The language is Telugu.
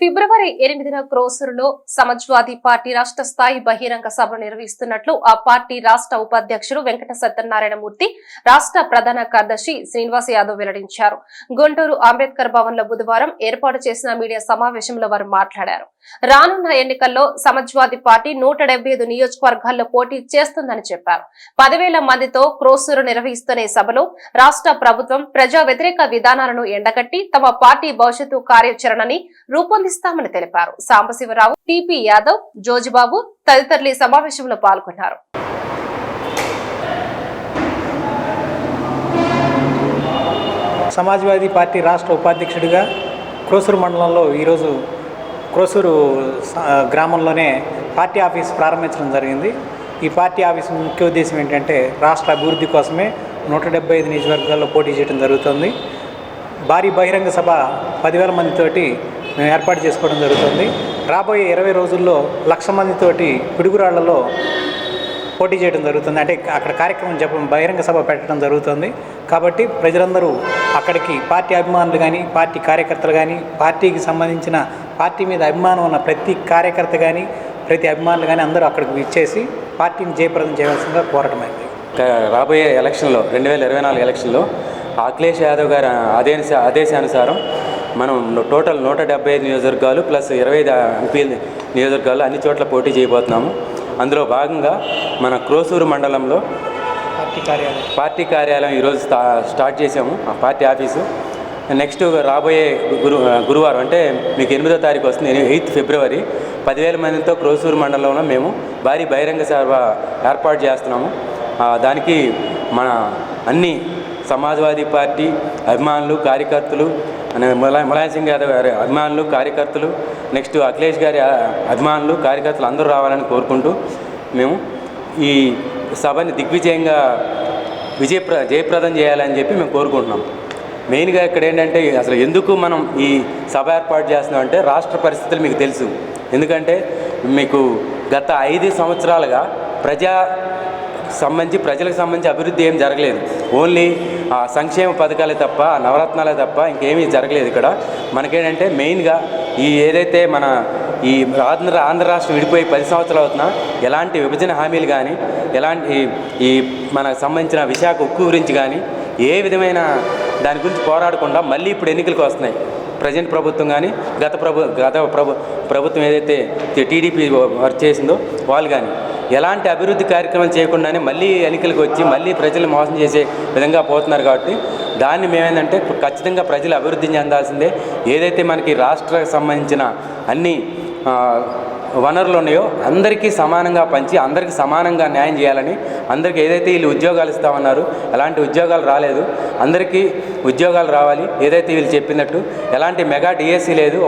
ఫిబ్రవరి ఎనిమిదిన క్రోసూరులో సమాజ్వాదీ పార్టీ రాష్ట్ర స్థాయి బహిరంగ సభ నిర్వహిస్తున్నట్లు ఆ పార్టీ రాష్ట్ర ఉపాధ్యక్షుడు వెంకట సత్యనారాయణమూర్తి రాష్ట్ర ప్రధాన కార్యదర్శి శ్రీనివాస్ యాదవ్ వెల్లడించారు. గుంటూరు అంబేద్కర్ భవన్లో బుధవారం ఏర్పాటు చేసిన మీడియా సమావేశంలో వారు మాట్లాడారు. రానున్న ఎన్నికల్లో సమాజ్వాదీ పార్టీ నూట నియోజకవర్గాల్లో పోటీ చేస్తుందని చెప్పారు. పదివేల మందితో క్రోసూరు నిర్వహిస్తున్న సభలో రాష్ట్ర ప్రభుత్వం ప్రజా వ్యతిరేక విధానాలను ఎండగట్టి తమ పార్టీ భవిష్యత్తు కార్యాచరణని రూపొంది రూపొందిస్తామని తెలిపారు. సాంబశివరావు టిపి యాదవ్ జోజిబాబు తదితరులు ఈ సమావేశంలో పాల్గొన్నారు. సమాజ్వాదీ పార్టీ రాష్ట్ర ఉపాధ్యక్షుడిగా క్రోసూరు మండలంలో ఈరోజు క్రోసూరు గ్రామంలోనే పార్టీ ఆఫీస్ ప్రారంభించడం జరిగింది. ఈ పార్టీ ఆఫీస్ ముఖ్య ఉద్దేశం ఏంటంటే రాష్ట్ర అభివృద్ధి కోసమే నూట డెబ్బై ఐదు నియోజకవర్గాల్లో పోటీ చేయడం జరుగుతుంది. భారీ బహిరంగ సభ పదివేల మందితోటి మేము ఏర్పాటు చేసుకోవడం జరుగుతుంది. రాబోయే ఇరవై రోజుల్లో లక్ష మందితోటి పిడుగురాళ్ళలో పోటీ చేయడం జరుగుతుంది. అంటే అక్కడ కార్యక్రమం చెప్పడం బహిరంగ సభ పెట్టడం జరుగుతుంది. కాబట్టి ప్రజలందరూ అక్కడికి పార్టీ అభిమానులు కానీ పార్టీ కార్యకర్తలు కానీ పార్టీకి సంబంధించిన పార్టీ మీద అభిమానం ఉన్న ప్రతి కార్యకర్త కానీ ప్రతి అభిమానులు కానీ అందరూ అక్కడికి ఇచ్చేసి పార్టీని జయప్రదం చేయవలసిందిగా కోరటమైంది రాబోయే ఎలక్షన్లో రెండు వేల ఇరవై నాలుగు ఎలక్షన్లో అఖిలేష్ యాదవ్ గారి ఆదేశ ఆదేశానుసారం మనం టోటల్ నూట డెబ్బై ఐదు నియోజకవర్గాలు ప్లస్ ఇరవై ఐదు ఎంపీ నియోజకవర్గాలు అన్ని చోట్ల పోటీ చేయబోతున్నాము. అందులో భాగంగా మన క్రోసూరు మండలంలో పార్టీ కార్యాలయం. పార్టీ కార్యాలయం ఈరోజు స్టా స్టార్ట్ చేసాము ఆ పార్టీ ఆఫీసు. నెక్స్ట్ రాబోయే గురు గురువారం అంటే మీకు ఎనిమిదో తారీఖు వస్తుంది ఎయిత్ ఫిబ్రవరి. పదివేల మందితో క్రోసూరు మండలంలో మేము భారీ బహిరంగ సభ ఏర్పాటు చేస్తున్నాము. దానికి మన అన్ని సమాజ్వాదీ పార్టీ అభిమానులు కార్యకర్తలు ములాయం సింగ్ యాదవ్ గారి అభిమానులు కార్యకర్తలు నెక్స్ట్ అఖిలేష్ గారి అభిమానులు కార్యకర్తలు అందరూ రావాలని కోరుకుంటూ మేము ఈ సభని దిగ్విజయంగా విజయప్ర జయప్రదం చేయాలని చెప్పి మేము కోరుకుంటున్నాం. మెయిన్గా ఇక్కడ ఏంటంటే అసలు ఎందుకు మనం ఈ సభ ఏర్పాటు చేస్తున్నాం అంటే రాష్ట్ర పరిస్థితులు మీకు తెలుసు. ఎందుకంటే మీకు గత ఐదు సంవత్సరాలుగా ప్రజా సంబంధించి ప్రజలకు సంబంధించి అభివృద్ధి ఏం జరగలేదు. ఓన్లీ సంక్షేమ పథకాలే తప్ప నవరత్నాలే తప్ప ఇంకేమీ జరగలేదు ఇక్కడ. మనకేంటంటే మెయిన్గా ఈ ఏదైతే మన ఈ ఆంధ్ర ఆంధ్ర రాష్ట్రం విడిపోయి పది సంవత్సరాలు అవుతున్నా ఎలాంటి విభజన హామీలు కానీ ఎలాంటి ఈ మనకు సంబంధించిన విశాఖ ఉక్కు గురించి కానీ ఏ విధమైన దాని గురించి పోరాడకుండా మళ్ళీ ఇప్పుడు ఎన్నికలకు వస్తున్నాయి. ప్రజెంట్ ప్రభుత్వం కానీ గత ప్రభు గత ప్రభు ప్రభుత్వం ఏదైతే టీడీపీ వర్క్ చేసిందో వాళ్ళు కానీ ఎలాంటి అభివృద్ధి కార్యక్రమం చేయకుండానే మళ్ళీ ఎన్నికలకు వచ్చి మళ్ళీ ప్రజలు మోసం చేసే విధంగా పోతున్నారు కాబట్టి దాన్ని మేమేందంటే ఖచ్చితంగా ప్రజలు అభివృద్ధి చెందాల్సిందే. ఏదైతే మనకి రాష్ట్రకు సంబంధించిన అన్ని వనరులు ఉన్నాయో అందరికీ సమానంగా పంచి అందరికీ సమానంగా న్యాయం చేయాలని అందరికీ ఏదైతే వీళ్ళు ఉద్యోగాలు ఇస్తామన్నారు ఎలాంటి ఉద్యోగాలు రాలేదు. అందరికీ ఉద్యోగాలు రావాలి. ఏదైతే వీళ్ళు చెప్పినట్టు ఎలాంటి మెగా డిఎస్సీ లేదు.